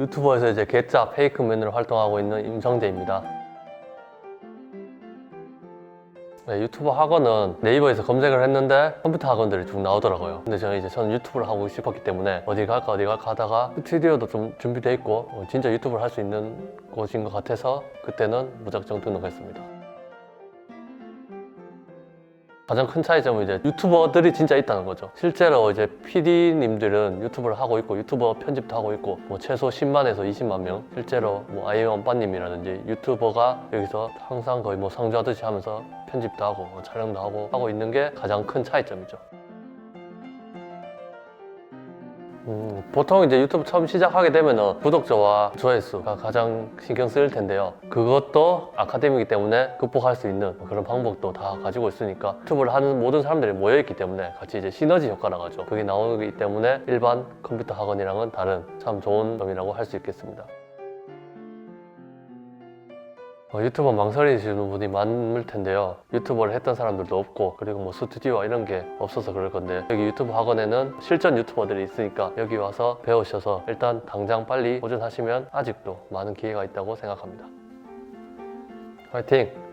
유튜버에서 이제 개짜 페이크맨으로 활동하고 있는 임성재입니다. 네, 유튜버 학원은 네이버에서 검색을 했는데 컴퓨터 학원들이 쭉 나오더라고요. 근데 저는 이제 저는 유튜브를 하고 싶었기 때문에 어디 갈까 어디 갈까 하다가 스튜디오도 좀 준비돼 있고 어, 진짜 유튜브를 할 수 있는 곳인 것 같아서 그때는 무작정 등록했습니다. 가장 큰 차이점은 이제 유튜버들이 진짜 있다는 거죠. 실제로 이제 PD님들은 유튜브를 하고 있고 유튜버 편집도 하고 있고 뭐 최소 10만에서 20만 명 실제로 뭐 아이엠 오빠님이라든지 유튜버가 여기서 항상 거의 뭐 상주하듯이 하면서 편집도 하고 뭐 촬영도 하고 하고 있는 게 가장 큰 차이점이죠. 음, 보통 이제 유튜브 처음 시작하게 되면은 구독자와 조회수가 가장 신경 쓰일 텐데요. 그것도 아카데미이기 때문에 극복할 수 있는 그런 방법도 다 가지고 있으니까 유튜브를 하는 모든 사람들이 모여있기 때문에 같이 이제 시너지 효과라고 하죠. 그게 나오기 때문에 일반 컴퓨터 학원이랑은 다른 참 좋은 점이라고 할 수 있겠습니다. 어, 유튜버 망설이시는 분이 많을 텐데요. 유튜버를 했던 사람들도 없고 그리고 뭐 스튜디오와 이런 게 없어서 그럴 건데 여기 유튜브 학원에는 실전 유튜버들이 있으니까 여기 와서 배우셔서 일단 당장 빨리 도전하시면 아직도 많은 기회가 있다고 생각합니다. 화이팅!